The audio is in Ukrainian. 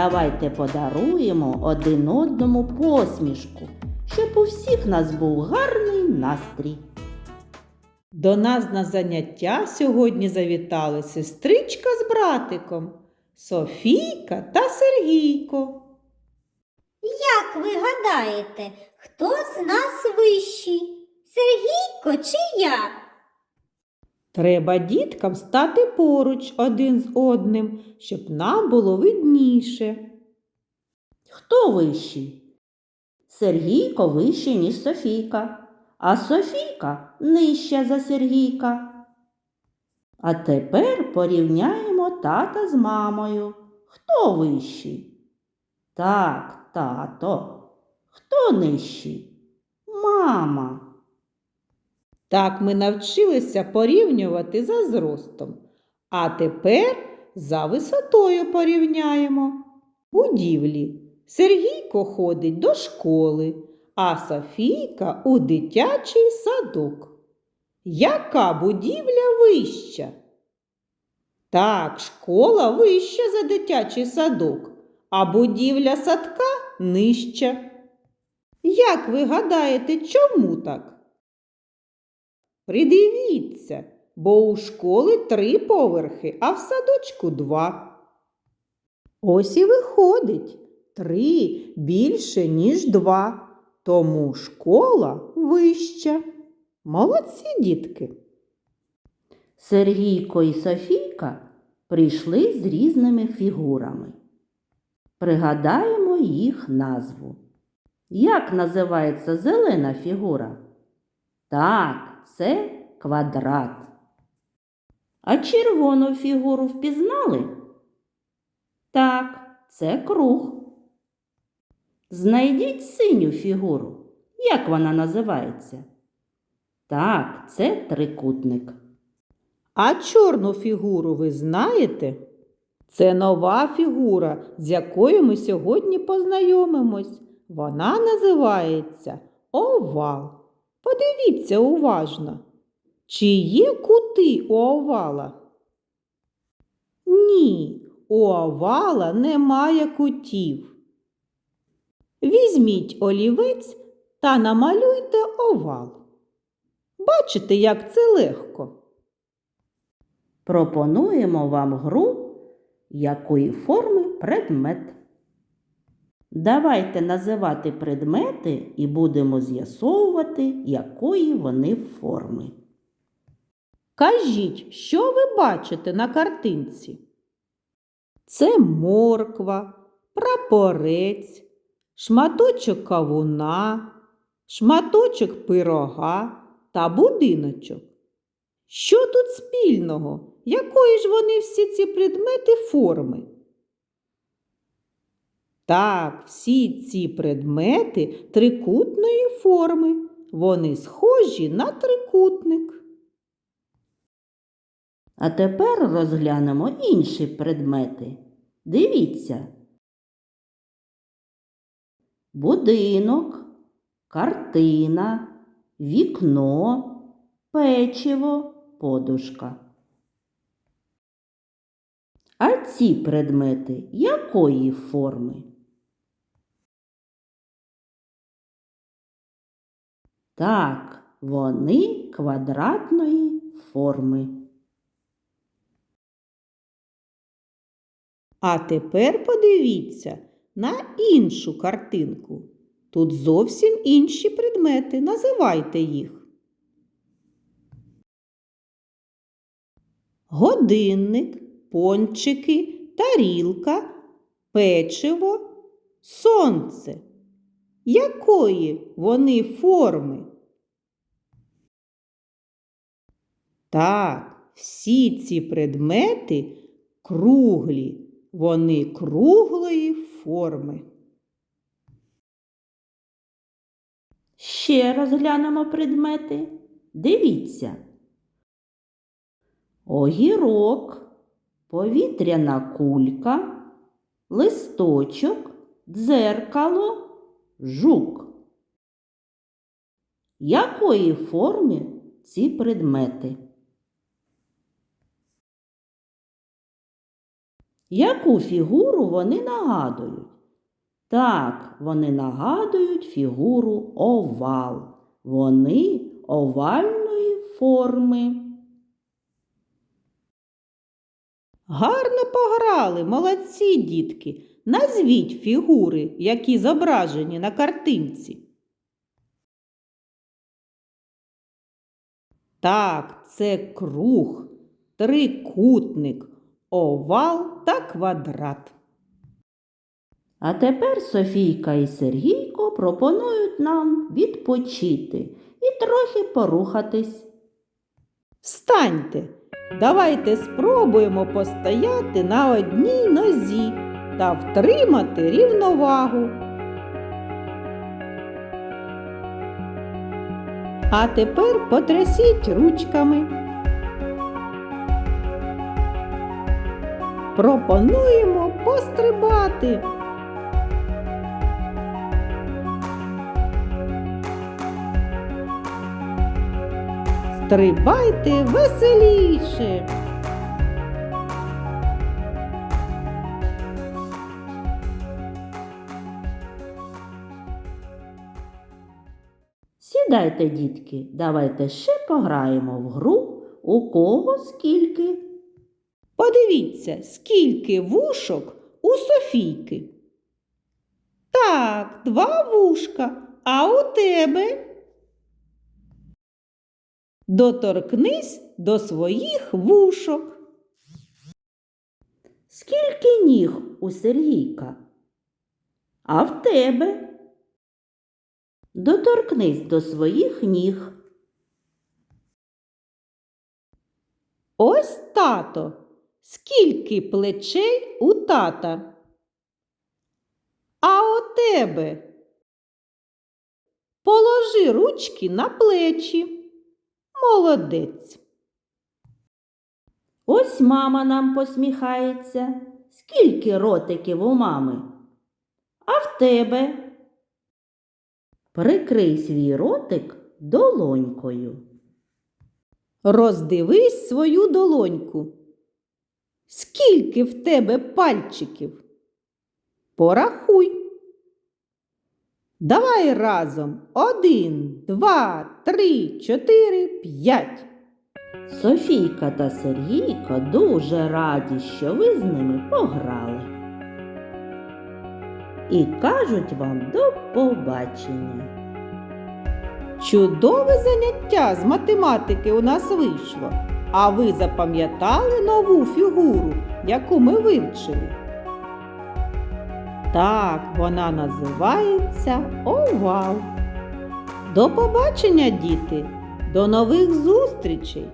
Давайте подаруємо один одному посмішку, щоб у всіх нас був гарний настрій. До нас на заняття сьогодні завітали сестричка з братиком, Софійка та Сергійко. Як ви гадаєте, хто з нас вищий? Сергійко чи я? Треба діткам стати поруч один з одним, щоб нам було видніше. Хто вищий? Сергійко вищий, ніж Софійка, а Софійка нижча за Сергійка. А тепер порівняємо тата з мамою. Хто вищий? Так, тато. Хто нижчий? Мама. Так ми навчилися порівнювати за зростом. А тепер за висотою порівняємо. Будівлі. Сергійко ходить до школи, а Софійка у дитячий садок. Яка будівля вища? Так, школа вища за дитячий садок, а будівля садка нижча. Як ви гадаєте, чому так? Придивіться, бо у школи три поверхи, а в садочку два. Ось і виходить три більше, ніж два, тому школа вища. Молодці дітки. Сергійко і Софійка прийшли з різними фігурами. Пригадаємо їх назву. Як називається зелена фігура? Так, це квадрат. А червону фігуру впізнали? Так, це круг. Знайдіть синю фігуру. Як вона називається? Так, це трикутник. А чорну фігуру ви знаєте? Це нова фігура, з якою ми сьогодні познайомимось. Вона називається овал. Подивіться уважно. Чи є кути у овала? Ні, у овала немає кутів. Візьміть олівець та намалюйте овал. Бачите, як це легко. Пропонуємо вам гру, якої форми предмет. Давайте називати предмети і будемо з'ясовувати, якої вони форми. Кажіть, що ви бачите на картинці? Це морква, прапорець, шматочок кавуна, шматочок пирога та будиночок. Що тут спільного? Якої ж вони всі ці предмети форми? Так, всі ці предмети трикутної форми. Вони схожі на трикутник. А тепер розглянемо інші предмети. Дивіться. Будинок, картина, вікно, печиво, подушка. А ці предмети якої форми? Так, вони квадратної форми. А тепер подивіться на іншу картинку. Тут зовсім інші предмети. Називайте їх. Годинник, пончики, тарілка, печиво, сонце. Якої вони форми? Так, всі ці предмети круглі. Вони круглої форми. Ще розглянемо предмети. Дивіться. Огірок, повітряна кулька, листочок, дзеркало, жук. Якої форми ці предмети? Яку фігуру вони нагадують? Так, вони нагадують фігуру овал. Вони овальної форми. Гарно пограли, молодці дітки. Назвіть фігури, які зображені на картинці. Так, це круг, трикутник, овал та квадрат. А тепер Софійка і Сергійко пропонують нам відпочити і трохи порухатись. Встаньте, давайте спробуємо постояти на одній нозі та втримати рівновагу. А тепер потрясіть ручками. Пропонуємо пострибати. Стрибайте веселіше. Сідайте, дітки, давайте ще пограємо в гру у кого скільки. Подивіться, скільки вушок у Софійки. Так, два вушка, а у тебе. Доторкнись до своїх вушок. Скільки ніг у Сергійка? А в тебе? Доторкнись до своїх ніг. Ось тато. Скільки плечей у тата. А у тебе. Положи ручки на плечі. Молодець. Ось мама нам посміхається. Скільки ротиків у мами? А в тебе? Прикрий свій ротик долонькою. Роздивись свою долоньку. Скільки в тебе пальчиків? Порахуй. Давай разом. Один, два, три, чотири, п'ять. Софійка та Сергійко дуже раді, що ви з ними пограли. І кажуть вам до побачення. Чудове заняття з математики у нас вийшло. А ви запам'ятали нову фігуру, яку ми вивчили? Так, вона називається овал. До побачення, діти! До нових зустрічей!